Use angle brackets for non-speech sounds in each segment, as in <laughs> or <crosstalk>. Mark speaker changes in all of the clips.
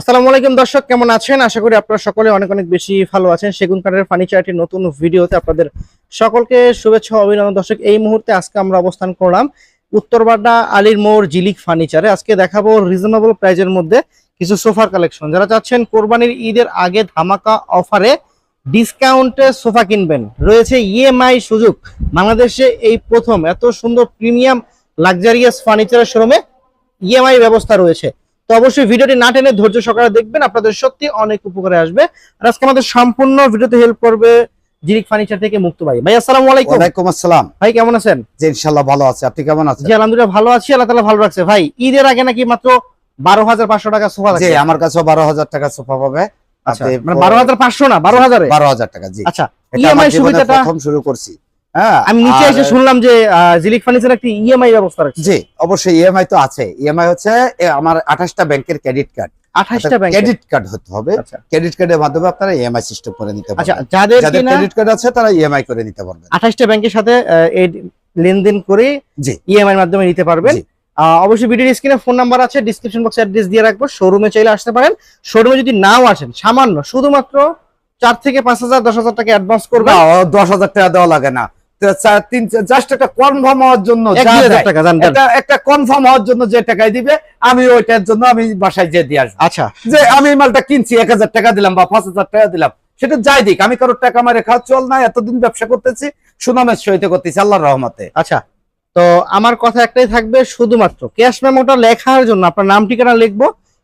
Speaker 1: আসসালামু আলাইকুম দর্শক, কেমন আছেন? আশা করি আপনারা সকলে অনেক অনেক বেশি ভালো আছেন। সেগুন কাঠের ফার্নিচারটির নতুন ভিডিওতে আপনাদের সকলকে শুভেচ্ছা অভিনন্দন। দর্শক, এই মুহূর্তে আজকে আমরা অবস্থান করলাম উত্তরবাড্ডা আলীর মোড় জিলিক ফার্নিচারে আজকে দেখাবো রিজনেবল প্রাইজের মধ্যে কিছু সোফার কালেকশন যারা চাচ্ছেন কোরবানির ঈদের আগে ধামাকা অফারে ডিসকাউন্টে সোফা কিনবেন, রয়েছে ইএমআই সুযোগ। বাংলাদেশে এই প্রথম। এত সুন্দর প্রিমিয়াম লাক্সারিয়াস ফার্নিচারের শোরুমে ইএমআই ব্যবস্থা রয়েছে। তো অবশ্যই ভিডিওটি না টেনে ধৈর্য সহকারে দেখবেন আপনাদের সত্যি অনেক উপকারে আসবে। আর আজকে আমাদের সম্পূর্ণ ভিডিওতে হেল্প করবে জিরিক ফার্নিচার থেকে মুক্ত ভাই। ভাই আসসালামু আলাইকুম।
Speaker 2: ওয়ালাইকুম আসসালাম।
Speaker 1: ভাই কেমন আছেন?
Speaker 2: জি ইনশাল্লাহ ভালো আছে। আপনি কেমন আছেন?
Speaker 1: জি আলহামদুলিল্লাহ ভালো আছি। আল্লাহ তাআলা ভালো রাখছে। ভাই ঈদের আগে নাকি মাত্র বারো হাজার পাঁচশো টাকা সোফা
Speaker 2: জি
Speaker 1: আছে
Speaker 2: আমার কাছে বারো হাজার টাকা সোফা পাবে।
Speaker 1: আচ্ছা মানে বারো হাজার পাঁচশো না বারো হাজারে?
Speaker 2: বারো হাজার টাকা জি।
Speaker 1: আচ্ছা ইএমআই সুবিধাটা?
Speaker 2: প্রথম শুরু করছি।
Speaker 1: আমি নিচে এসে শুনলাম যে জিলিক ফার্নিচার একটি ইএমআই ব্যবস্থা রাখছে।
Speaker 2: জি অবশ্যই ইএমআই তো আছে। ইএমআই হচ্ছে এ, আমার আঠাশটা ব্যাংকের ক্রেডিট কার্ড।
Speaker 1: আঠাশটা
Speaker 2: ক্রেডিট কার্ড হতে হবে।
Speaker 1: আচ্ছা।
Speaker 2: ক্রেডিট কার্ডের মাধ্যমে আপনারা ইএমআই সিস্টেম করে নিতে
Speaker 1: আচ্ছা
Speaker 2: পারবেন।
Speaker 1: যাদের
Speaker 2: যাদের ক্রেডিট কার্ড আছে তারা ইএমআই করে নিতে পারবেন।
Speaker 1: আঠাশটা ব্যাংকের সাথে লেনদেন করে ইএমআই এর মাধ্যমে নিতে পারবেন। অবশ্যই ভিডিওর স্ক্রিনে ফোন নাম্বার আছে ডিসক্রিপশন বক্সে অ্যাড্রেস দিয়ে রাখব। শোরুমে চাইলে আসতে পারেন। শোরুমে যদি নাও আসেন সামান্য শুধুমাত্র চার থেকে পাঁচ হাজার দশ হাজার টাকা অ্যাডভান্স করবেন।
Speaker 2: না দশ হাজার টাকা দেওয়া লাগে না। তিন জাস্ট একটা কনফার্ম হওয়ার জন্য
Speaker 1: এক
Speaker 2: যা
Speaker 1: দুই হাজার
Speaker 2: দেয়,
Speaker 1: টাকা জান দেন।
Speaker 2: একটা একটা কনফার্ম হওয়ার জন্য যে টাকাই দিবে আমি ওইটার জন্য আমি বাসায় যে দিয়ে আসব।
Speaker 1: আচ্ছা।
Speaker 2: যে আমি মালটা কিনছি এক হাজার টাকা দিলাম বা পাঁচ হাজার টাকা দিলাম সেটা যাই দিক আমি কারোর টাকা মারে খাওয়া চল না এতদিন ব্যবসা করতেছি সুনামের সহিত করতেছি আল্লাহর রহমতে।
Speaker 1: আচ্ছা তো আমার কথা একটাই থাকবে শুধুমাত্র ক্যাশ মেমোটা লেখার জন্য আপনার নাম ঠিকানা লিখব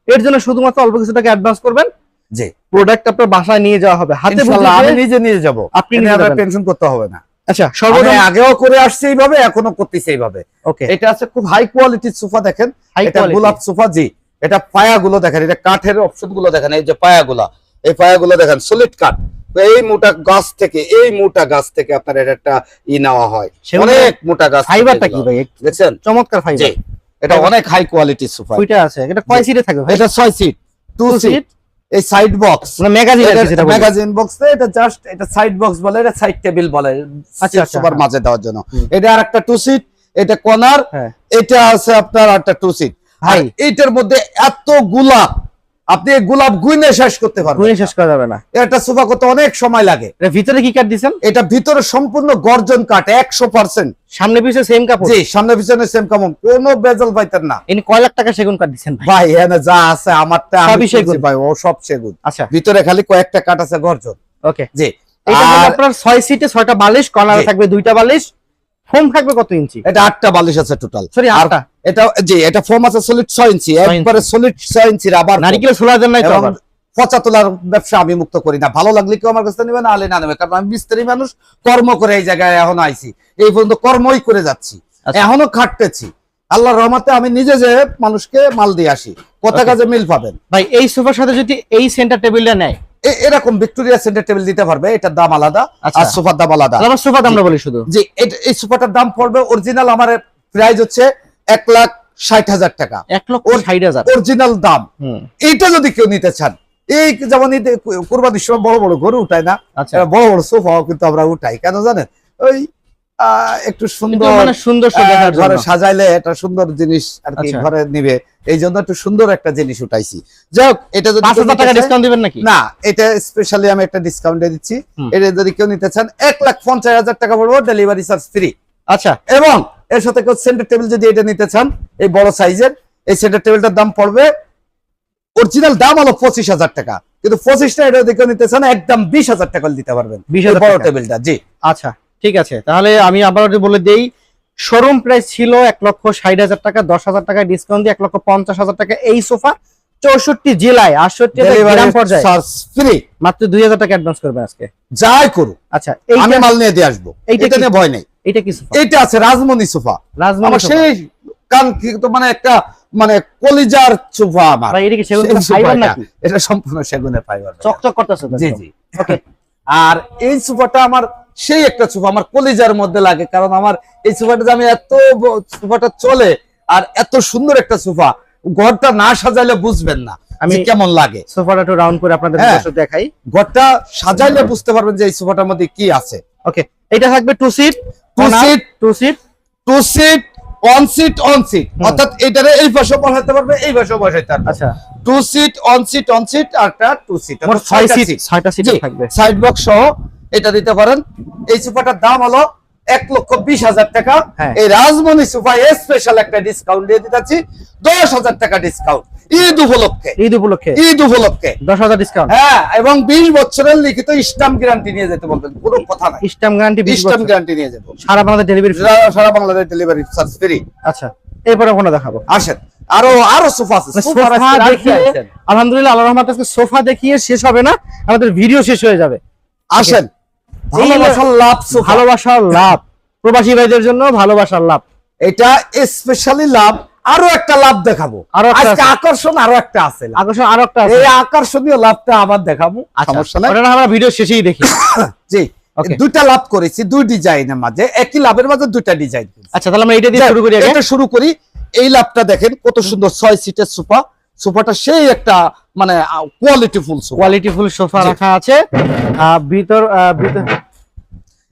Speaker 1: এর জন্য শুধুমাত্র অল্প কিছু টাকা অ্যাডভান্স করবেন।
Speaker 2: যে
Speaker 1: প্রোডাক্ট আপনার বাসায় নিয়ে যাওয়া হবে। হাতে
Speaker 2: আমি নিজে নিয়ে যাব।
Speaker 1: আপনি।
Speaker 2: টেনশন করতে হবে না।
Speaker 1: আচ্ছা
Speaker 2: আমি আগেও করে আসছি এইভাবে এখনও করতেছি এইভাবে।
Speaker 1: ওকে।
Speaker 2: এটা আছে খুব হাই কোয়ালিটির সোফা দেখেন। এটা গোলাপ সোফা জি। এটা পায়াগুলো দেখেন এটা কাঠের অপশনগুলো দেখেন এই যে পায়াগুলা। এই পায়াগুলো দেখেন সলিড কাঠ। এই মোটা গাছ থেকে এই মোটা গাছ থেকে আপনার এটা একটা ই নেওয়া হয়। অনেক মোটা গাছ
Speaker 1: ফাইবারটা কি। ভাই?
Speaker 2: দেখছেন?
Speaker 1: চমৎকার ফাইবার
Speaker 2: এটা অনেক হাই কোয়ালিটির সোফা।
Speaker 1: ওইটা আছে? এটা কয় সিটে থাকবে
Speaker 2: এটা ছয় সিট টু সিট
Speaker 1: seat?
Speaker 2: এই সাইড বক্স
Speaker 1: মানে ম্যাগাজিন আর কি
Speaker 2: ম্যাগাজিন বক্স এটা জাস্ট এটা সাইড বক্স বলে এটা সাইড টেবিল বলে।
Speaker 1: আচ্ছা,
Speaker 2: সবার
Speaker 1: হ্যাঁ।
Speaker 2: মাঝে দেওয়ার জন্য। এটা আরেকটা টু সিট এটা কর্নার
Speaker 1: হ্যাঁ।
Speaker 2: এটা আছে আপনার আরেকটা টু সিট
Speaker 1: ভাই।
Speaker 2: এটার এইটার মধ্যে এত গোলাপ আপনি গোলাপ গুইনে শেষ করতে পারবেন
Speaker 1: গুণে শেষ করা যাবে না।
Speaker 2: একটা সোফা করতে অনেক সময় লাগে।
Speaker 1: এটা ভিতরে কি কাট দিছেন?
Speaker 2: এটা ভিতরে সম্পূর্ণ গর্জন একশো পার্সেন্ট
Speaker 1: সামনে পিছে সেম কাপড়?
Speaker 2: জি সামনে পিছনে সেম কামন কোনো বেজাল পাইতেন না।
Speaker 1: ইনি কয় লাখ টাকা সেগুন কাট দিছেন ভাই?
Speaker 2: এখানে যা আছে আমারটা আমি
Speaker 1: সেগুন।
Speaker 2: ভাই ও সব সেগুন।
Speaker 1: আচ্ছা।
Speaker 2: ভিতরে খালি কয়েকটা কাঠ আছে গর্জন।
Speaker 1: ওকে।
Speaker 2: জি।
Speaker 1: এটা আপনার ছয় সিটে ছয়টা বালিশ কর্নারে থাকবে দুইটা বালিশ ফোম থাকবে কত ইঞ্চি?
Speaker 2: এটা আটটা বালিশ আছে টোটাল
Speaker 1: সরি
Speaker 2: আর
Speaker 1: আটটা।
Speaker 2: এটা জি এটা ফোম আছে সলিড ছয় ইঞ্চি একবারে সলিড ছয় ইঞ্চির আবার
Speaker 1: নারিকেল সোলার জন্য
Speaker 2: এবং পচা তোলার ব্যবসা আমি মুক্ত করি না। ভালো লাগলে কেউ আমার কাছে নেবে না আলে না নেবে। কারণ আমি বিস্তারি মানুষ কর্ম করে এই জায়গায় এখন আইছি। এই পর্যন্ত কর্মই করে যাচ্ছি।
Speaker 1: আচ্ছা।
Speaker 2: এখনও খাটতেছি। আল্লাহর রহমতে আমি নিজে যে মানুষকে মাল দিয়ে আসি। কত কাজে মিল পাবেন?
Speaker 1: ভাই এই সোফার সাথে যদি এই সেন্টার টেবিলটা নেয়?
Speaker 2: এরকম ভিক্টোরিয়া সেন্টার টেবিল দিতে পারবে। এটার দাম আলাদা
Speaker 1: আচ্ছা।
Speaker 2: আর সোফার দাম আলাদা।
Speaker 1: আমরা সোফা আমরা বলি শুধু।
Speaker 2: জি এটা- এই সোফাটার দাম পড়বে অরিজিনাল আমার প্রাইস হচ্ছে এক লাখ ষাট হাজার টাকা।
Speaker 1: এক লক্ষ
Speaker 2: ওর-
Speaker 1: ষাট হাজার।
Speaker 2: অরিজিনাল দাম। এইটা যদি কেউ নিতে চান এই যেমন কোরবানির সময় বড় বড় গরু উঠায় না
Speaker 1: আচ্ছা।
Speaker 2: বড় বড় সোফাও কিন্তু আমরা উঠাই। কেন জানেন? ওই একটু সুন্দর
Speaker 1: মানে সুন্দর
Speaker 2: ঘরে সাজাইলে একটা সুন্দর জিনিস আর কি
Speaker 1: আচ্ছা।
Speaker 2: ঘরে নিবে। এই জন্য একটু সুন্দর একটা জিনিস উঠাইছি। যাই হোক এটা যদি
Speaker 1: টাকা ডিসকাউন্ট দিবেন নাকি?
Speaker 2: না এটা স্পেশালি আমি একটা ডিসকাউন্টে দিচ্ছি। এটা যদি কেউ নিতে চান এক লাখ পঞ্চাশ হাজার টাকা পড়ব ডেলিভারি চার্জ ফ্রি
Speaker 1: আচ্ছা।
Speaker 2: এবং এর সাথে কেউ সেন্টার টেবিল যদি এটা নিতে চান এই বড় সাইজের এই সেন্টার টেবিলটার দাম পড়বে অরিজিনাল দাম হলো পঁচিশ হাজার টাকা। কিন্তু পঁচিশটা এটা কেউ নিতে চান একদম বিশ হাজার টাকা দিতে পারবেন
Speaker 1: 20,000
Speaker 2: এই বড় টেবিলটা জি।
Speaker 1: আচ্ছা ঠিক আছে। তাহলে আমি আবার বলে দেই শোরুম প্রাইস ছিল এক লক্ষ ষাট হাজার টাকা দশ হাজার টাকা ডিসকাউন্ট দিয়ে এক লক্ষ পঞ্চাশ হাজার টাকা এই সোফা চৌষট্টি জেলায় আটষট্টি
Speaker 2: ফ্রি
Speaker 1: মাত্র দুই হাজার টাকা অ্যাডভান্স করবে আজকে।
Speaker 2: যাই করুক
Speaker 1: আচ্ছা
Speaker 2: আমি মাল নিয়ে দিয়ে আসব।
Speaker 1: এইটা
Speaker 2: নিয়ে ভয় নেই।
Speaker 1: এইটা কি সোফা?
Speaker 2: এটা আছে রাজমণি সোফা। সেই কাঙ্ক্ষিত মানে একটা মানে কলিজার সোফা আমার।
Speaker 1: ভাই এটা কি সেগুন
Speaker 2: সেই
Speaker 1: ফাইবার নাকি?
Speaker 2: এটা সম্পূর্ণ সেগুনের ফাইবার
Speaker 1: চকচক করতেছে
Speaker 2: জি জি।
Speaker 1: ওকে <laughs>
Speaker 2: আর এই সোফাটা আমার সেই একটা সোফা আমার কলিজার মধ্যে লাগে কারণ আমার এই সোফাটা আমি এত সোফাটা চলে আর এত সুন্দর একটা সোফা ঘরটা না সাজাইলে বুঝবেন না আমি
Speaker 1: আমি-
Speaker 2: কেমন লাগে।
Speaker 1: সোফাটা একটু রাউন্ড করে আপনাদের
Speaker 2: হ্যাঁ।
Speaker 1: দেখাই।
Speaker 2: ঘরটা সাজাইলে বুঝতে পারবেন যে এই সোফাটার মধ্যে কি আছে।
Speaker 1: ওকে এটা থাকবে two seat
Speaker 2: two seat
Speaker 1: two seat
Speaker 2: two seat one seat one seat অর্থাৎ এটারে এই পাশে বসাইতে পারবে এই পাশে বসাইতে পারবে।
Speaker 1: আচ্ছা।
Speaker 2: Two seat one seat one seat আর একটা টু সিট
Speaker 1: মোট ছয় সিট সিট থাকবে।
Speaker 2: সাইড বক্স সহ এটা দিতে পারেন। এই সোফাটার দাম হলো এক লক্ষ বিশ হাজার টাকা।
Speaker 1: হ্যাঁ।
Speaker 2: এই রাজমণি সোফা স্পেশাল একটা ডিসকাউন্ট দিয়ে দিতেছি দশ হাজার টাকা ডিসকাউন্ট ঈদ উপলক্ষে।
Speaker 1: ঈদ উপলক্ষে।
Speaker 2: ঈদ উপলক্ষে।
Speaker 1: দশ হাজার ডিসকাউন্ট
Speaker 2: হ্যাঁ এবং বিশ বছরের লিখিত স্টাম্প গ্যারান্টি নিয়ে যেতে বলবেন কোনো কথা নাই।
Speaker 1: স্ট্যাম্প গ্যারান্টি বিশ
Speaker 2: স্টাম্প গ্যারান্টি নিয়ে যাব
Speaker 1: সারা বাংলাদেশ ডেলিভারি
Speaker 2: সারা- বাংলাদেশ ডেলিভারি চার্জ ফ্রি
Speaker 1: আচ্ছা এরপরে ওখানে দেখাবো।
Speaker 2: আসেন আরও আরও সোফা আছে। সোফা
Speaker 1: সোফা মানে দেখিয়ে আলহামদুলিল্লাহ আল্লাহ রহমত আজকে সোফা দেখিয়ে শেষ হবে না আমাদের ভিডিও শেষ হয়ে যাবে।
Speaker 2: আসেন। ভালোবাসার লাভ
Speaker 1: ভালোবাসার লাভ। প্রবাসী ভাইদের জন্য ভালোবাসার লাভ।
Speaker 2: এটা স্পেশালি লাভ আরও একটা লাভ দেখাবো। আজকে আকর্ষণ আরও একটা আছে
Speaker 1: আকর্ষণ আরও একটা
Speaker 2: এই আকর্ষণীয় লাভটা আবার দেখাবো।
Speaker 1: আচ্ছা,
Speaker 2: সমস্যা নাই।
Speaker 1: আমরা ভিডিও শেষেই দেখি। <coughs>
Speaker 2: জি. দুইটা লাভ করেছি দুই ডিজাইনের মাঝে। একই লাভের মাঝে দুইটা ডিজাইন
Speaker 1: আচ্ছা তাহলে আমরা এটা দিয়ে শুরু করি
Speaker 2: এটা শুরু করি। এই লাভটা দেখেন কত সুন্দর ছয় সিটের সোফা। সোফাটা সেই একটা মানে qualityful sofa.
Speaker 1: Qualityful sofa রাখা আছে। আহ, ভিতর আহ, ভিতর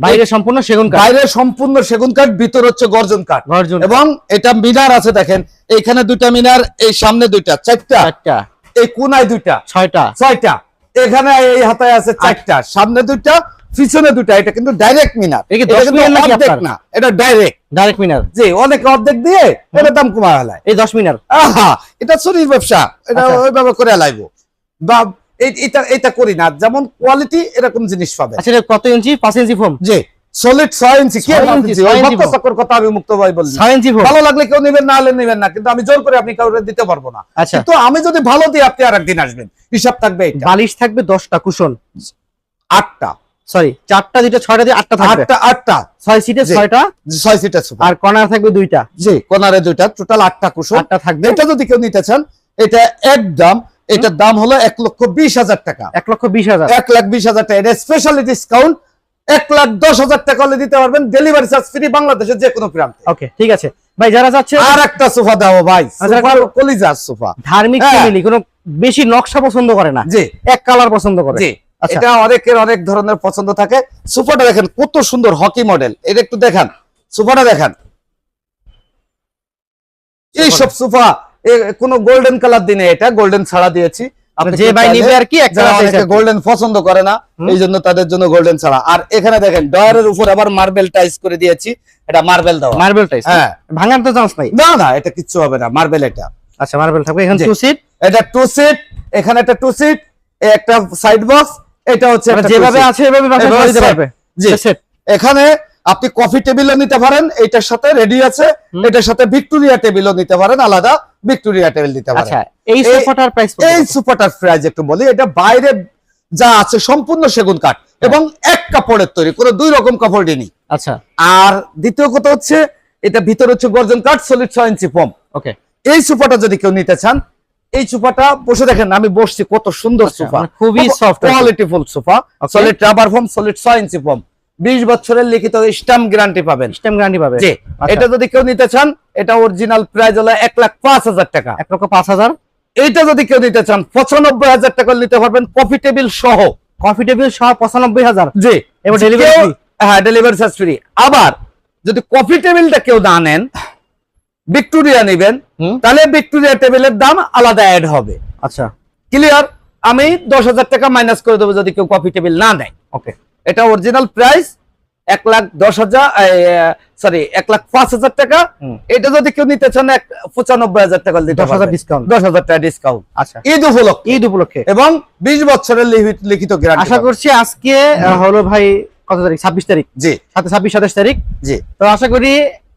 Speaker 1: বাইরে সম্পূর্ণ সেগুন কাঠ।
Speaker 2: বাইরে সম্পূর্ণ সেগুন কাঠ ভিতর হচ্ছে গর্জন কাঠ।
Speaker 1: গর্জন
Speaker 2: এবং এটা মিনার আছে দেখেন এইখানে দুইটা মিনার এই সামনে দুইটা চারটা।
Speaker 1: চারটা।
Speaker 2: এই কোনায় দুইটা।
Speaker 1: ছয়টা।
Speaker 2: ছয়টা। এখানে এই হাতায় আছে চারটা সামনে দুইটা পিছনে দুইটা এটা কিন্তু ডাইরেক্ট মিনার। অর্ধেক? না এটা ডাইরেক্ট
Speaker 1: ডাইরেক্ট মিনার।
Speaker 2: জি অনেক অর্ধেক দিয়ে এটা দাম কমায় হলায়
Speaker 1: এই দশ মিনার।
Speaker 2: আহা এটা চুরির ব্যবসা এটা
Speaker 1: আচ্ছা।
Speaker 2: ওইভাবে করে লাইবো। বা এটা এটা করি না। যেমন কোয়ালিটি এরকম জিনিস পাবে।
Speaker 1: আচ্ছা কত ইঞ্চি? পাঁচ ইঞ্চি ফোম
Speaker 2: জি সলিড ছয় ইঞ্চি। কি
Speaker 1: ইঞ্চি?
Speaker 2: ওই চক্কর কথা আমি মুক্ত ভাই বলছি
Speaker 1: ছয় ইঞ্চি
Speaker 2: ভালো লাগলে কেউ নেবেন না হলে নেবেন না। কিন্তু আমি জোর করে আপনি কাউকে দিতে পারব না।
Speaker 1: আচ্ছা।
Speaker 2: কিন্তু আমি যদি ভালো দিই আপনি আর একদিন আসবেন। হিসাব থাকবে এটা
Speaker 1: বালিশ থাকবে দশটা কুশন।
Speaker 2: আটটা।
Speaker 1: সরি চারটা দুইটা ছয়টা দিয়ে আটটা থাকবে।
Speaker 2: আটটা আটটা।
Speaker 1: ছয় সিটে
Speaker 2: জি।
Speaker 1: ছয়টা?
Speaker 2: ছয় সিটার সোফা
Speaker 1: আর কর্নার থাকবে দুইটা।
Speaker 2: জি কোনারে দুইটা টোটাল আটটা কুশন।
Speaker 1: আটটা থাকবে।
Speaker 2: এটা যদি কেউ নিতে চান এটা একদম এটার দাম হলো এক লক্ষ বিশ হাজার টাকা।
Speaker 1: এক লক্ষ বিশ হাজার।
Speaker 2: এক লাখ বিশ হাজার টাকা। এটা স্পেশালি ডিসকাউন্ট এক লাখ দশ হাজার টাকা হলে দিতে পারবেন। ডেলিভারি চার্জ ফ্রি বাংলাদেশের যে কোনো প্রান্তে।
Speaker 1: ওকে ঠিক আছে। ভাই যারা যাচ্ছে
Speaker 2: আর একটা সোফা দাও ভাই। কলিজার সোফা।
Speaker 1: ধার্মিক। ফ্যামিলি কোনো বেশি নকশা পছন্দ করে না।
Speaker 2: জি।
Speaker 1: এক কালার পছন্দ করে।
Speaker 2: জি।
Speaker 1: আচ্ছা।
Speaker 2: এটা অনেকের অনেক ধরনের পছন্দ থাকে। সোফাটা দেখেন কত সুন্দর হকি মডেল এটা একটু দেখান। সোফাটা দেখান। এই সব সোফা কোন গোল্ডেন কালার দিনে এটা গোল্ডেন ছাড়া দিয়েছি। আপনি
Speaker 1: যে
Speaker 2: কেউ
Speaker 1: ভাই নিবে আর কি এক
Speaker 2: যারা
Speaker 1: কালার
Speaker 2: অনেকে গোল্ডেন পছন্দ করে না এই জন্য তাদের জন্য গোল্ডেন ছাড়া। আর এখানে দেখেন ডয়ারের উপর আবার মার্বেল টাইস করে দিয়েছি এটা মার্বেল দেওয়া।
Speaker 1: মার্বেল টাইস
Speaker 2: হ্যাঁ।
Speaker 1: ভাঙার তো চান্স নাই?
Speaker 2: না না এটা কিচ্ছু হবে না মার্বেল এটা।
Speaker 1: আচ্ছা মার্বেল থাকবে। এখানে টু সিট
Speaker 2: এটা টু সিট এখানে একটা টু সিট একটা সাইড বক্স এটা হচ্ছে
Speaker 1: যেভাবে আছে এভাবে বাসায় করে দিতে পারবে।
Speaker 2: জি। এখানে আপনি কফি টেবিলও নিতে পারেন এটার সাথে রেডি আছে এটার সাথে ভিক্টোরিয়া টেবিলও নিতে পারেন আলাদা। ভিক্টোরিয়া টেবিল দিতে পারে।
Speaker 1: আচ্ছা এই সোফাটার প্রাইস
Speaker 2: এই সোফাটার প্রাইস একটু বলি এটা বাইরে যা আছে সম্পূর্ণ সেগুন কাঠ এবং এক কাপড়ের তৈরি কোনো দুই রকম কাপড় নেই
Speaker 1: আচ্ছা।
Speaker 2: আর দ্বিতীয় কথা হচ্ছে এটা ভিতর হচ্ছে গর্জন কাঠ সলিড ছয় ইঞ্চি ফর্ম
Speaker 1: ওকে।
Speaker 2: এই সোফাটা যদি কেউ নিতে চান এই সোফাটা বসে দেখেন আমি বসছি কত সুন্দর
Speaker 1: আচ্ছা,
Speaker 2: সোফা
Speaker 1: মানে খুবই
Speaker 2: soft qualityful sofa solid rubber foam solid ছয় ইঞ্চি ফর্ম 20 বছরের লিখিত স্ট্যাম্প গ্যারান্টি পাবেন।
Speaker 1: স্ট্যাম্প গ্যারান্টি পাবেন।
Speaker 2: জি
Speaker 1: আচ্ছা।
Speaker 2: এটা যদি কেউ নিতে চান এটা অরিজিনাল প্রাইস হলো এক লাখ 5000 টাকা।
Speaker 1: এক লক্ষ 5000
Speaker 2: এটা যদি কেউ নিতে চান 95000 টাকা নিতে পারবেন কফি টেবিল সহ।
Speaker 1: কফি টেবিল পঁচানব্বই হাজার?
Speaker 2: জি
Speaker 1: এবার ডেলিভারি
Speaker 2: হ্যাঁ ডেলিভারি চার্জ ফ্রি আবার যদি কফি টেবিলটা কেউ না নেন ভিক্টোরিয়া নেবেন তাহলে ভিক্টোরিয়া টেবিলের দাম আলাদা অ্যাড হবে।
Speaker 1: আচ্ছা।
Speaker 2: ক্লিয়ার আমি 10000 টাকা মাইনাস করে দেবো যদি কেউ কফি টেবিল না নেয়।
Speaker 1: ওকে
Speaker 2: এটা অরিজিনাল প্রাইস এক লাখ দশ হাজার সরি এক লাখ পাঁচ হাজার টাকা। এটা যদি কেউ নিতে চান এক পঁচানব্বই হাজার টাকা
Speaker 1: দশ হাজার ডিসকাউন্ট
Speaker 2: দশ হাজার টাকা ডিসকাউন্ট
Speaker 1: আচ্ছা।
Speaker 2: ঈদ উপলক্ষে।
Speaker 1: ঈদ উপলক্ষে।
Speaker 2: এবং বিশ বছরের লিখিত- গ্যারান্টি
Speaker 1: আশা করছি আজকে হলো ভাই কত তারিখ? ছাব্বিশ তারিখ।
Speaker 2: জি।
Speaker 1: সাথে ছাব্বিশ সাতাশ তারিখ।
Speaker 2: জি।
Speaker 1: তো আশা করি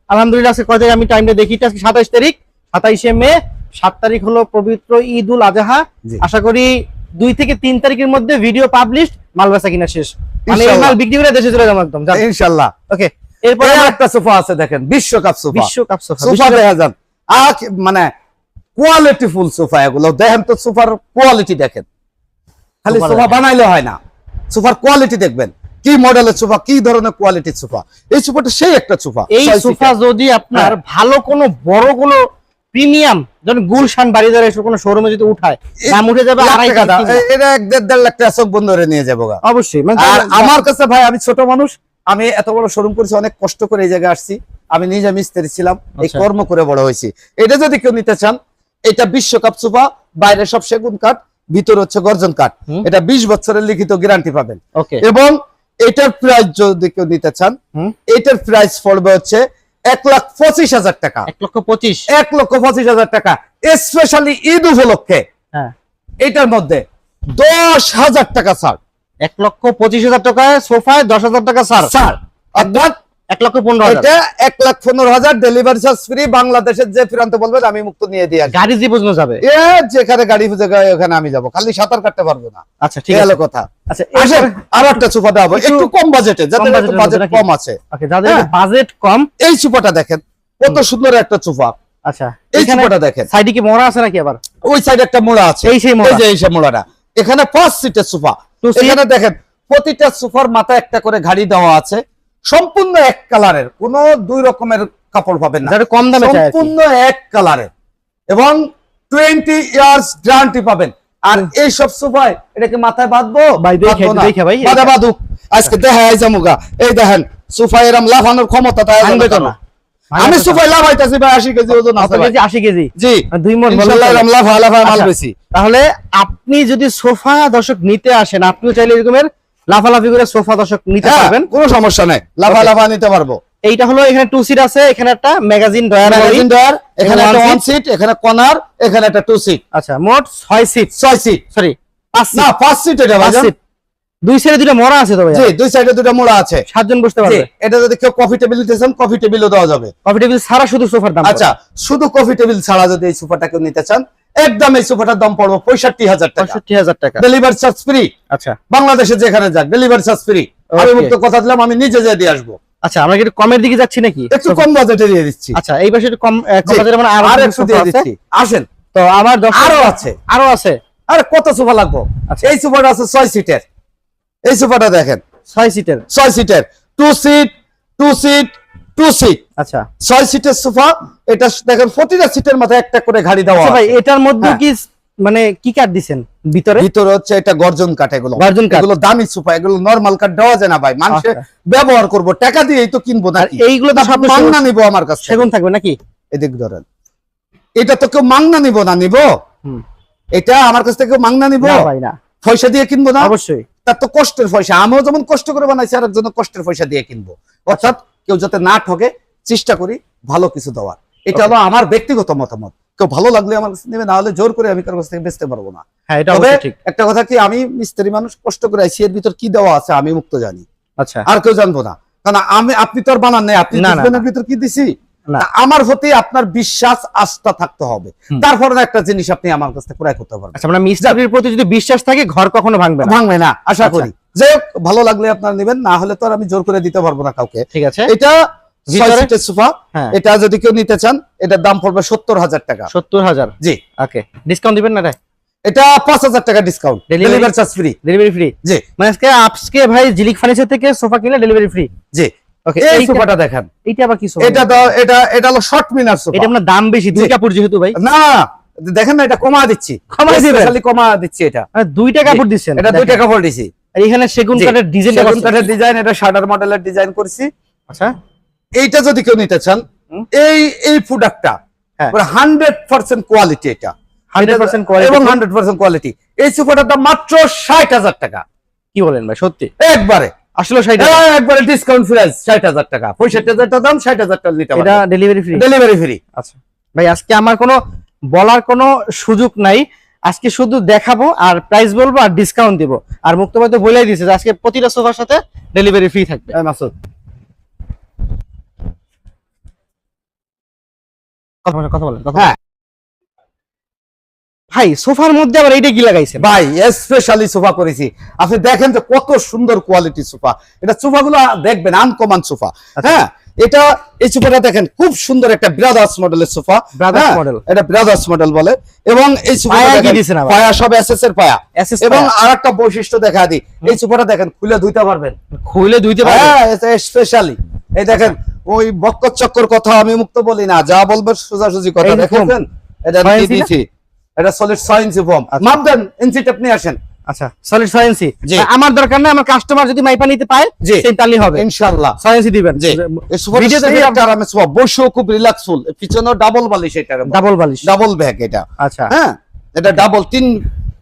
Speaker 1: আলহামদুলিল্লাহ আজকে কয় তারিখ আমি টাইমটা দেখি আজকে সাতাইশ তারিখ সাতাইশে মে। সাত তারিখ হলো পবিত্র ঈদ উল আজহা। আশা করি দুই থেকে তিন তারিখের মধ্যে ভিডিও পাবলিশ মাল বেচা কিনা শেষ। মানে এই মাল বিক্রি করে দেশে চলে যাব একদম
Speaker 2: ইনশাল্লাহ।
Speaker 1: ওকে এরপরে
Speaker 2: এরপরে একটা সোফা আছে দেখেন বিশ্বকাপ সোফা।
Speaker 1: বিশ্বকাপ সোফা
Speaker 2: সোফা দেখা যান। আর কি- মানে কোয়ালিটি ফুল সোফা এগুলো। দেখেন তো সোফার কোয়ালিটি দেখেন। খালি
Speaker 1: সোফা
Speaker 2: বানাইলে হয় না। সোফার কোয়ালিটি দেখবেন। কি মডেলের সোফা কি ধরনের কোয়ালিটির সোফা? এই সোফাটা সেই একটা সোফা।
Speaker 1: এই সোফা যদি আপনার
Speaker 2: হ্যাঁ।
Speaker 1: ভালো কোনো বড় কোনো প্রিমিয়াম যেমন গুলশান এসে কোনো শোরুমে যদি উঠায় দাম উঠে যাবে আড়াই
Speaker 2: টাকা এটা এক দেড় দেড় লাখ টাকা চোখ বন্ধ করে নিয়ে যাব।
Speaker 1: অবশ্যই মানে
Speaker 2: আর আমার কাছে ভাই আমি ছোট মানুষ আমি এত বড় শোরুম করেছি অনেক কষ্ট করে এই জায়গায় আসছি। আমি নিজে মিস্ত্রি ছিলাম এই
Speaker 1: আচ্ছা।
Speaker 2: কর্ম করে বড় হয়েছি। এটা যদি কেউ নিতে চান এটা বিশ্বকাপ সোফা বাইরে সব সেগুন কাঠ ভিতর হচ্ছে গর্জন কাঠ। এটা বিশ বছরের লিখিত গ্যারান্টি পাবেন। এবং এটার প্রাইস যদি কেউ নিতে চান। এটার প্রাইস পড়বে হচ্ছে এক লাখ পঁচিশ হাজার টাকা।
Speaker 1: এক লক্ষ পঁচিশ।
Speaker 2: এক লক্ষ পঁচিশ হাজার টাকা। স্পেশালি ঈদ উপলক্ষে।
Speaker 1: হ্যাঁ।
Speaker 2: এটার মধ্যে দশ হাজার টাকা স্যার
Speaker 1: এক লক্ষ পঁচিশ হাজার টাকায় সোফায় দশ হাজার টাকা স্যার
Speaker 2: স্যার অর্থাৎ
Speaker 1: এক লক্ষ পনেরো
Speaker 2: এটা এক লাখ পনেরো হাজার ডেলিভারি চার্জ ফ্রি বাংলাদেশের যে বলবেন আমি মুক্ত নিয়ে দিয়ে
Speaker 1: গাড়ি যে পর্যন্ত যাবে?
Speaker 2: এ যেখানে গাড়ি ওখানে আমি যাব। খালি সাঁতার কাটতে পারব না।
Speaker 1: আচ্ছা ঠিক আছে।
Speaker 2: কথা।
Speaker 1: আচ্ছা
Speaker 2: আসেন একটা সোফা দেওয়া
Speaker 1: একটু
Speaker 2: একটু কম বাজেটে যাদের
Speaker 1: কম
Speaker 2: একটু
Speaker 1: বাজেটের
Speaker 2: বাজেট কম আছে।
Speaker 1: যাদের
Speaker 2: হ্যাঁ।
Speaker 1: বাজেট কম।
Speaker 2: এই দেখেন কত সুন্দর একটা
Speaker 1: আচ্ছা
Speaker 2: এই দেখেন।
Speaker 1: সাইডে কি মরা আছে নাকি আবার?
Speaker 2: ওই সাইডে একটা মোড়া আছে।
Speaker 1: এই সেই মোড়া।
Speaker 2: এই সেই মোড়াটা। এখানে পাঁচ সিটের এখানে দেখেন প্রতিটা সোফার মাথায় একটা করে ঘাড়ি দেওয়া আছে। সম্পূর্ণ এক কালারের কোন দুই রকমের কাপড় পাবেন না।
Speaker 1: কম দামে।
Speaker 2: সম্পূর্ণ এক কালারের এবং টোয়েন্টি ইয়ার্স গ্যারান্টি পাবেন। আর এই সব সোফায় এটাকে মাথায় বাঁধবো? বাঁধা বাঁধুক। আজকে দেখা এই জামুগা। এই দেখেন সোফা এরম লাফানোর ক্ষমতা তাই
Speaker 1: না।
Speaker 2: আমি
Speaker 1: তো
Speaker 2: সোফায় লাফাইতেছি ভাই আশি কেজি ওজন আছে।
Speaker 1: কেজি আশি কেজি?
Speaker 2: জি।
Speaker 1: দুই মন
Speaker 2: ইনশাআল্লাহ। এরম লাফা লাফা মাল
Speaker 1: আচ্ছা,
Speaker 2: বেশি।
Speaker 1: তাহলে আপনি যদি সোফা দর্শক নিতে আসেন আপনিও চাইলে এরকমের লাফালাফি করে সোফা দর্শক নিতে
Speaker 2: হ্যাঁ,
Speaker 1: পারবেন।
Speaker 2: কোনো সমস্যা নাই। লাফা লাফা নিতে পারব।
Speaker 1: এইটা হলো এখানে টু সিট আছে এখানে একটা ম্যাগাজিন ডয়ার
Speaker 2: ম্যাগাজিন ডয়ার এখানে একটা ওয়ান সিট এখানে কর্নার এখানে একটা টু সিট
Speaker 1: আচ্ছা মোট ছয় সিট
Speaker 2: ছয় সিট
Speaker 1: সরি পাঁচ
Speaker 2: না পাঁচ সিট এটা
Speaker 1: পাঁচ সিট দুই সাইডে দুটো মোড়া আছে তো ভাইয়া?
Speaker 2: জি দুই সাইডে দুটো মোড়া আছে।
Speaker 1: সাতজন বসতে পারবে।
Speaker 2: এটা যদি কেউ কফি টেবিল নিতে চান কফি টেবিলও দেওয়া যাবে।
Speaker 1: কফি টেবিল ছাড়া শুধু সোফার দাম
Speaker 2: আচ্ছা শুধু কফি টেবিল ছাড়া যদি এই সোফাটা কেউ নিতে চান একদম এই সোফাটার দাম পড়বে পঁয়ষট্টি হাজার টাকা।
Speaker 1: পঁয়ষট্টি হাজার টাকা।
Speaker 2: ডেলিভারি চার্জ ফ্রি
Speaker 1: আচ্ছা।
Speaker 2: বাংলাদেশে যেখানে যাক ডেলিভারি চার্জ ফ্রি আমি মুক্ত কথা দিলাম আমি নিজে যেয়ে দিয়ে আসব।
Speaker 1: আচ্ছা আমরা একটু কমের দিকে যাচ্ছি নাকি?
Speaker 2: একটু কম বাজেটে দিয়ে দিচ্ছি।
Speaker 1: আচ্ছা এই পাশে একটু কম মানে আর
Speaker 2: একটু দিয়ে দিচ্ছি। আসেন।
Speaker 1: তো আমার
Speaker 2: আরও আছে।
Speaker 1: আরও আছে।
Speaker 2: আরে কত সোফা লাগবো?
Speaker 1: আচ্ছা।
Speaker 2: এই সোফাটা আছে ছয় সিটের এই সোফাটা দেখেন।
Speaker 1: ছয় সিটের
Speaker 2: ছয় সিটের two seat two seat two seat
Speaker 1: আচ্ছা।
Speaker 2: ছয় সিটের সোফা এটা দেখেন প্রতিটা সিটের মাথায় একটা করে ঘাড়ি দেওয়া
Speaker 1: আচ্ছা ভাই এটার মধ্যে
Speaker 2: হ্যাঁ।
Speaker 1: কি মানে কি কাঠ দিছেন ভিতরে?
Speaker 2: ভিতরে হচ্ছে এটা গর্জন কাঠ এগুলো।
Speaker 1: গর্জন কাঠ।
Speaker 2: এগুলো দামি সোফা এগুলো নরমাল কাঠ দেওয়া যায় না ভাই। মানুষে
Speaker 1: আচ্ছা।
Speaker 2: ব্যবহার করব টাকা দিয়েই তো কিনবো না
Speaker 1: এইগুলো তো সব
Speaker 2: মাংনা নিবো আমার কাছে।
Speaker 1: সেগুন থাকবে নাকি?
Speaker 2: এদিক ধরেন। এটা তো কেউ মাংনা নিবো না নিবো? এটা আমার কাছ থেকে কেউ মাংনা নিবো?
Speaker 1: ভাই না।
Speaker 2: পয়সা দিয়ে কিনবো না?
Speaker 1: অবশ্যই।
Speaker 2: তার তো কষ্টের পয়সা। আমিও যেমন কষ্ট করে বানাইছি আর একজন কষ্টের পয়সা দিয়ে কিনবো। অর্থাৎ কেউ যাতে না ঠকে চেষ্টা করি ভালো কিছু দেওয়ার। এটা হলো আমার ব্যক্তিগত মতামত। কেউ ভালো লাগলে আমার কাছে নেবে না হলে জোর করে আমি কারও কাছ থেকে বেচতে পারব না।
Speaker 1: হ্যাঁ
Speaker 2: তবে একটা কথা কি আমি মিস্ত্রি মানুষ কষ্ট করে আইছি এর ভিতর কি দেওয়া আছে আমি মুক্ত জানি।
Speaker 1: আচ্ছা।
Speaker 2: আর কেউ জানব না। কারণ আমি আপনি তো আর বানান নাই আপনি ভিতর কি দিছি? আমার প্রতি আপনার বিশ্বাস আস্থা থাকতে হবে। তারপরে একটা জিনিস আপনি আমার কাছ থেকে ক্রয় করতে পারবেন।
Speaker 1: আচ্ছা মানে মিস্ত্রির প্রতি যদি বিশ্বাস থাকে ঘর কখনো ভাঙবে না।
Speaker 2: ভাঙবে না আশা
Speaker 1: আচ্ছা।
Speaker 2: করি। যাই হোক ভালো লাগলে আপনারা নেবেন না হলে তো আর আমি জোর করে দিতে পারব না কাউকে।
Speaker 1: ঠিক আছে।
Speaker 2: এটা সোফা
Speaker 1: হ্যাঁ।
Speaker 2: এটা যদি কেউ নিতে চান এটার দাম পড়বে সত্তর হাজার টাকা।
Speaker 1: সত্তর হাজার?
Speaker 2: জি।
Speaker 1: ওকে। ডিসকাউন্ট দিবেন না
Speaker 2: এটা পাঁচ হাজার টাকা discount delivery charge free
Speaker 1: delivery free
Speaker 2: জি।
Speaker 1: মানে আজকে আজকে ভাই জিলিক ফার্নিচার থেকে সোফা কিনলে ডেলিভারি ফ্রি
Speaker 2: জি। এই সোফাটা দেখেন।
Speaker 1: এইটা আবার কি সোফা?
Speaker 2: এটা এটা এটা হলো শর্ট মিনার সোফা।
Speaker 1: এটা আপনার দাম বেশি দুই কাপড় যেহেতু ভাই।
Speaker 2: না দেখেন না এটা কমা দিচ্ছি।
Speaker 1: দিবেন?
Speaker 2: খালি কমা দিচ্ছি এটা।
Speaker 1: মানে দুইটা কাপড় দিচ্ছেন।
Speaker 2: এটা দুই টাকা পড়ে দিছি।
Speaker 1: আর এখানে সেগুন কাঠের ডিজাইন
Speaker 2: সেগুন কাঠের ডিজাইন এটা শাটার মডেলের ডিজাইন করছি।
Speaker 1: আচ্ছা।
Speaker 2: এইটা যদি কেউ নিতে চান এই এই প্রোডাক্টটা
Speaker 1: হ্যাঁ।
Speaker 2: হান্ড্রেড পার্সেন্ট কোয়ালিটি এটা।
Speaker 1: হান্ড্রেড পার্সেন্ট কোয়ালিটি
Speaker 2: এবং হান্ড্রেড পার্সেন্ট কোয়ালিটি এই সোফাটার দাম মাত্র ষাট হাজার টাকা।
Speaker 1: কি বলেন ভাই সত্যি?
Speaker 2: একবারে।
Speaker 1: আসলে
Speaker 2: হ্যাঁ, একবারে ডিসকাউন্ট প্রাইস ষাট হাজার টাকা। পঁয়ষট্টি হাজার টাকা দাম ষাট হাজার টাকা নিতে
Speaker 1: এটা ডেলিভারি ফ্রি
Speaker 2: ডেলিভারি ফ্রি
Speaker 1: আচ্ছা। ভাই আজকে আমার কোনো বলার কোনো সুযোগ নাই। আজকে শুধু দেখাবো আর প্রাইস বলব আর ডিসকাউন্ট দিব। আর মুক্তবাদ তো বলেই দিয়েছে যে আজকে প্রতিটা সোফার সাথে ডেলিভারি ফ্রি থাকবে।
Speaker 2: মাসুদ।
Speaker 1: কথা বলেন কথা
Speaker 2: হ্যাঁ।
Speaker 1: ভাই সোফার মধ্যে আবার এইটা কি লাগাইছে?
Speaker 2: ভাই স্পেশালি সোফা করেছি। আপনি দেখেন যে কত সুন্দর কোয়ালিটি সোফা। এটা সোফা গুলো দেখবেন আনকমন সোফা।
Speaker 1: আচ্ছা।
Speaker 2: হ্যাঁ এটা এই সোফাটা দেখেন খুব সুন্দর একটা ব্রাদার্স মডেলের সোফা।
Speaker 1: Brothers model।
Speaker 2: এটা ব্রাদার্স মডেল বলে। এবং এই সোফাটা
Speaker 1: কি
Speaker 2: দেখেন? পায়া সব এসএস এর পায়া। এবং আরেকটা বৈশিষ্ট্য দেখা দিই। এই সোফাটা দেখেন খুলে ধুইতে পারবেন।
Speaker 1: খুলে দুইতে পারবে
Speaker 2: হ্যাঁ এটা স্পেশালি এই দেখেন ওই বক্কর চক্কর কথা আমি মুক্ত বলি না। যা বলব সোজাসুজি কথা দেখেন এটা দিয়ে দিয়েছি এটা সলিড ইঞ্চি ফর্ম। মাপ দেন ইঞ্চি টেপ নিয়ে আসেন।
Speaker 1: আচ্ছা সলিড ছয় ইঞ্চি আমার দরকার না আমার কাস্টমার যদি মাইপা নিতে পায়
Speaker 2: জি।
Speaker 1: সেই হবে।
Speaker 2: ইনশাআল্লাহ।
Speaker 1: ছয় ইঞ্চি দিবেন।
Speaker 2: জি।
Speaker 1: ভিডিওতে
Speaker 2: একটা আরামে সোফা বসেও খুব রিল্যাক্সফুল ডাবল বালিশ এটা
Speaker 1: ডাবল বালিশ।
Speaker 2: ডাবল ব্যাগ এটা।
Speaker 1: আচ্ছা।
Speaker 2: হ্যাঁ? এটা ডাবল তিন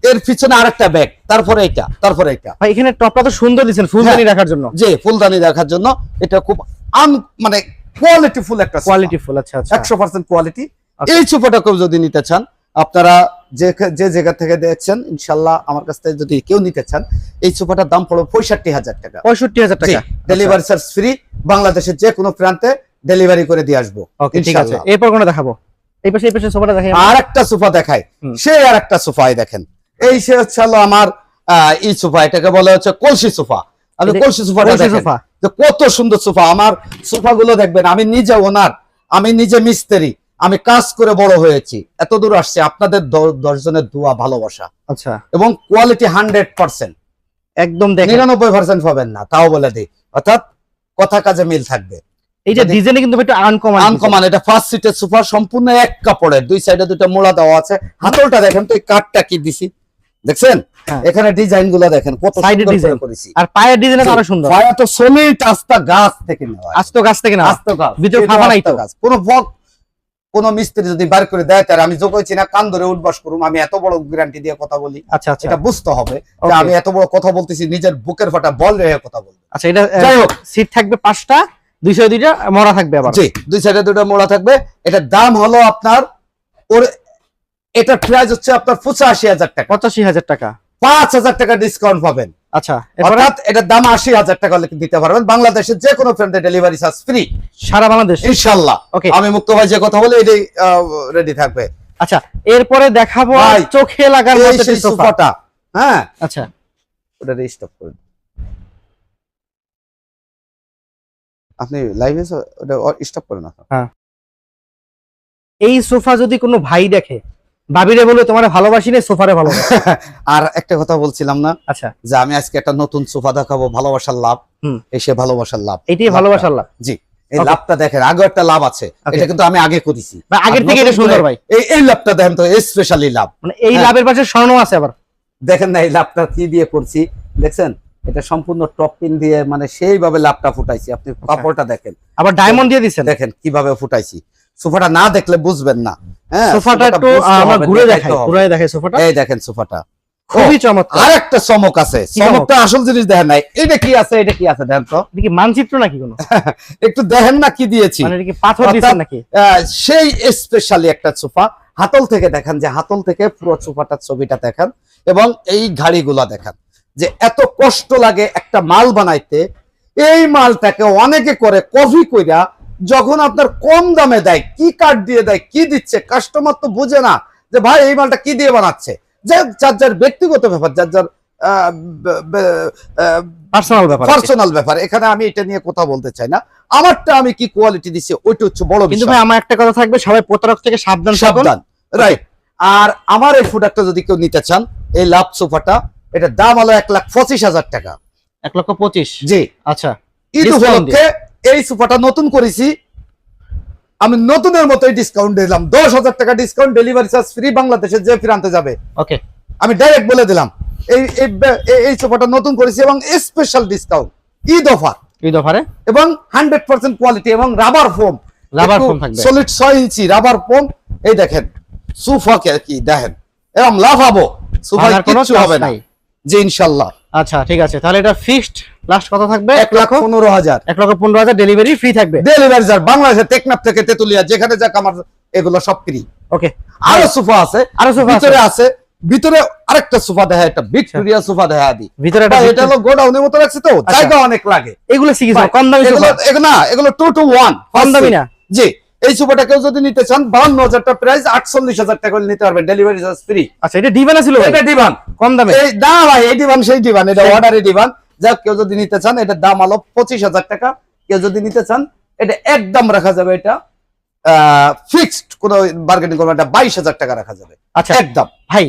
Speaker 2: এর পিছনে আরেকটা ব্যাগ তারপরে এটা তারপরে এটা।
Speaker 1: ভাই এখানে টপটা তো সুন্দর ফুলদানি
Speaker 2: হ্যাঁ।
Speaker 1: রাখার জন্য।
Speaker 2: যে ফুলদানি রাখার জন্য। এটা খুব আন মানে কোয়ালিটি ফুল একটা
Speaker 1: কোয়ালিটি ফুল আচ্ছা আচ্ছা।
Speaker 2: একশো পার্সেন্ট কোয়ালিটি
Speaker 1: আচ্ছা।
Speaker 2: এই সোফাটা কেউ যদি নিতে চান আপনারা যে যে জায়গা থেকে দেখছেন ইনশাল্লাহ আমার কাছ থেকে যদি কেউ নিতে চান এই সোফাটার দাম পড়বে পঁয়ষট্টি হাজার টাকা।
Speaker 1: পঁয়ষট্টি হাজার টাকা।
Speaker 2: ডেলিভারি চার্জ ফ্রি বাংলাদেশের যে কোনো প্রান্তে ডেলিভারি করে দিয়ে আসব
Speaker 1: ঠিক আছে। এরপর কোনটা দেখাবো? এই পাশে এই পাশে সোফাটা দেখাই
Speaker 2: আর একটা সোফা দেখায় সে আর একটা সোফাই দেখেন। এই সে হচ্ছে আমার আহ, এই সোফা এটাকে বলা হচ্ছে কলসি সোফা। আপনি কলসি সোফাটা দেখেন। কত সুন্দর সোফা। আমার সোফা গুলো দেখবেন আমি নিজে ওনার আমি নিজে মিস্ত্রি। আমি কাজ করে বড় হয়েছি। এত দূর আসছে আপনাদের দশজনের দোয়া ভালোবাসা।
Speaker 1: আচ্ছা।
Speaker 2: এবং কোয়ালিটি হান্ড্রেড পার্সেন্ট
Speaker 1: একদম
Speaker 2: নিরানব্বই পার্সেন্ট পাবেন না তাও বলে দিই। অর্থাৎ কথা কাজে মিল থাকবে।
Speaker 1: এই যে ডিজাইনে কিন্তু একটু আনকমন
Speaker 2: আনকমান এটা ফার্স্ট সিটের সোফা সম্পূর্ণ এক কাপড়ের। দুই সাইডে দুটো মোড়া দেওয়া আছে। হাতলটা দেখেন তো এই কাঠটা কি দিছি? দেখছেন?
Speaker 1: হ্যাঁ।
Speaker 2: এখানে ডিজাইনগুলো দেখেন কত। করে করেছি।
Speaker 1: আর পায়ের ডিজাইন আরও সুন্দর।
Speaker 2: পায়া তো সলিড আস্তা গাছ থেকে নেওয়া।
Speaker 1: আস্ত গাছ থেকে না
Speaker 2: আস্ত গাছ।
Speaker 1: ভিতরে ফাঁপা নাই তো?
Speaker 2: গাছ। কোনো ফক কোন মিস্ত্রি যদি বার করে দেয় তার আমি যোগাইছি না কান ধরে উঠবাস করুম আমি এত বড় গ্যারান্টি দিয়ে কথা বলি।
Speaker 1: আচ্ছা আচ্ছা।
Speaker 2: এটা বুঝতে হবে যে আমি এত বড় কথা বলতেছি নিজের বুকের ফাটা বল রেখে কথা বলব।
Speaker 1: আচ্ছা এটা
Speaker 2: যাই হোক।
Speaker 1: সিট থাকবে পাঁচটা দুইশো দুইটা মরা থাকবে আবার।
Speaker 2: জি দুই সাইডে দুটো মোড়া থাকবে। এটার দাম হলো আপনার ওর এটার প্রাইস হচ্ছে আপনার পঁচাশি হাজার টাকা।
Speaker 1: পঁচাশি হাজার টাকা।
Speaker 2: পাঁচ হাজার টাকা ডিসকাউন্ট পাবেন।
Speaker 1: আচ্ছা
Speaker 2: অর্থাৎ এটার দাম আশি হাজার টাকা দিতে পারবেন। বাংলাদেশের যে কোনো ফ্রেন্ডে ডেলিভারি চার্জ ফ্রি
Speaker 1: সারা বাংলাদেশ?
Speaker 2: ইনশাল্লাহ
Speaker 1: ওকে
Speaker 2: আমি মুক্ত ভাই যে কথা বলে এটাই রেডি থাকবে।
Speaker 1: আচ্ছা এরপরে দেখাবো চোখে লাগার মতো
Speaker 2: সোফাটা হ্যাঁ?
Speaker 1: আচ্ছা।
Speaker 2: ওটা স্টপ করে দিন। আপনি লাইভে ওটা স্টপ করে না
Speaker 1: এই সোফা যদি কোনো ভাই দেখে ভাবিরে বলে তোমার ভালোবাসি না সোফারে ভালোবাসি। <laughs>
Speaker 2: আর একটা কথা বলছিলাম না
Speaker 1: আচ্ছা।
Speaker 2: যে আমি আজকে একটা নতুন সোফা দেখাবো ভালোবাসার লাভ। এসে ভালোবাসার লাভ।
Speaker 1: এটাই ভালোবাসার লাভ।
Speaker 2: জি। এই লাভটা দেখেন আগে একটা লাভ আছে এটা কিন্তু আমি আগে করেছি।
Speaker 1: আগের থেকে এটা সুন্দর ভাই।
Speaker 2: এই এই লাভটা দেখেন তো স্পেশালি লাভ।
Speaker 1: মানে এই
Speaker 2: হ্যাঁ।
Speaker 1: লাভের পাশে স্বর্ণ আছে আবার।
Speaker 2: দেখেন না এই লাভটা কি দিয়ে করছি দেখছেন? এটা সম্পূর্ণ টপ পিন দিয়ে মানে সেইভাবে লাভটা ফুটাইছি। আপনি
Speaker 1: আচ্ছা।
Speaker 2: কাপড়টা দেখেন।
Speaker 1: আবার ডায়মন্ড দিয়ে দিচ্ছেন।
Speaker 2: দেখেন কীভাবে ফুটাইছি। সোফাটা না দেখলে বুঝবেন না। হ্যাঁ
Speaker 1: সোফাটা একটু
Speaker 2: বুঝতে
Speaker 1: আহ, আমার
Speaker 2: হবে,
Speaker 1: ঘুরে দেখাই ঘুরে দেখাই সোফাটা।
Speaker 2: এই দেখেন সোফাটা।
Speaker 1: খুবই চমৎকার।
Speaker 2: আর চমক আছে। চমকটা আসল জিনিস দেখেন নাই। এটা কি আছে এটা কি আছে দেখেন তো।
Speaker 1: এটা মানচিত্র নাকি কোনো? <laughs>
Speaker 2: একটু দেখেন না কি দিয়েছি।
Speaker 1: মানে কি পাথর
Speaker 2: অর্থাৎ-
Speaker 1: নাকি?
Speaker 2: সেই স্পেশালি একটা সোফা। হাতল থেকে দেখেন যে হাতল থেকে পুরো সোফাটার ছবিটা দেখেন এবং এই ঘাড়িগুলা দেখেন যে এত কষ্ট লাগে একটা মাল বানাইতে। এই মালটাকে অনেকে করে কফি কইরা যখন আপনার কম দামে দেয় কি কাঠ দিয়ে দেয় কি দিচ্ছে কাস্টমার তো বুঝে না যে ভাই এই মালটা কি দিয়ে বানাচ্ছে। যে যার যার ব্যক্তিগত ব্যাপার যার যার
Speaker 1: পার্সোনাল ব্যাপার
Speaker 2: পার্সোনাল ব্যাপার। এখানে আমি এটা নিয়ে কথা বলতে চাই না। আমারটা আমি কি কোয়ালিটি ওইটা হচ্ছে বড়
Speaker 1: কিন্তু ভাই আমার একটা কথা থাকবে সবাই প্রতারক থেকে সাবধান
Speaker 2: সাবধান রাইট আর আমার এই প্রোডাক্টটা যদি কেউ নিতে চান এই লাভ সোফাটা এটার দাম হলো এক লাখ পঁচিশ হাজার টাকা।
Speaker 1: এক লক্ষ পঁচিশ?
Speaker 2: জি।
Speaker 1: আচ্ছা।
Speaker 2: ঈদ উপলক্ষে এই সোফাটা নতুন করেছি। আমি নতুনের মতোই ডিসকাউন্ট দিলাম। দশ হাজার টাকা ডিসকাউন্ট ডেলিভারি চার্জ ফ্রি বাংলাদেশে যে ফিরান্তে যাবে।
Speaker 1: ওকে
Speaker 2: আমি ডাইরেক্ট বলে দিলাম। এই এই সোফাটা নতুন করেছি এবং স্পেশাল ডিসকাউন্ট ঈদ অফার।
Speaker 1: এই দফারে
Speaker 2: এবং হান্ড্রেড পার্সেন্ট কোয়ালিটি এবং রাবার ফোম
Speaker 1: রাবার foam থাকবে।
Speaker 2: সলিড ছয় ইঞ্চি রাবার ফোম এই দেখেন সুফা কে কি দেখেন? এবং লাফাবো। সুফা
Speaker 1: ভাঙার কোনো
Speaker 2: কিচ্ছু হবে না। জি ইনশাল্লাহ
Speaker 1: আচ্ছা ঠিক আছে। তাহলে এটা ফিক্সড লাস্ট কত থাকবে?
Speaker 2: এক লাখ পনেরো হাজার।
Speaker 1: এক লক্ষ পনেরো হাজার ডেলিভারি ফ্রি থাকবে।
Speaker 2: ডেলিভারি চার্জ বাংলাদেশে টেকনাফ থেকে তেতুলিয়া যেখানে যাক আমার এগুলো সব ফ্রি
Speaker 1: ওকে
Speaker 2: আরও সোফা আছে।
Speaker 1: আরও সোফা আছে?
Speaker 2: ভিতরে আছে। ভিতরে আরেকটা সোফা দেখা একটা ভিক্টোরিয়া সোফা দেখা দি।
Speaker 1: ভিতরে একটা
Speaker 2: এটা হলো গোডাউনের মতো রাখছে তো?
Speaker 1: আচ্ছা।
Speaker 2: জায়গা অনেক লাগে।
Speaker 1: এগুলো কম দামি
Speaker 2: এগুলো না এগুলো টু টু ওয়ান
Speaker 1: কম দামি না?
Speaker 2: জি। এই সুপারটা কেউ যদি নিতে চান বাউন্ন হাজার টাকা প্রাইস আটচল্লিশ হাজার টাকা নিতে পারবেন। ডেলিভারি চার্জ ফ্রি
Speaker 1: আচ্ছা এটা ডিভান ছিল
Speaker 2: এটা ডিভান
Speaker 1: কম দামে?
Speaker 2: এই না ভাই এই ডিভান সেই ডিভান এটা অর্ডারে ডিভান যাক কেউ যদি নিতে চান এটা দাম আলো পঁচিশ হাজার টাকা। কেউ যদি নিতে চান এটা একদম রাখা যাবে এটা ফিক্সড কোনো বার্গেনিং করবে এটা বাইশ হাজার টাকা রাখা যাবে।
Speaker 1: আচ্ছা।
Speaker 2: একদম।
Speaker 1: ভাই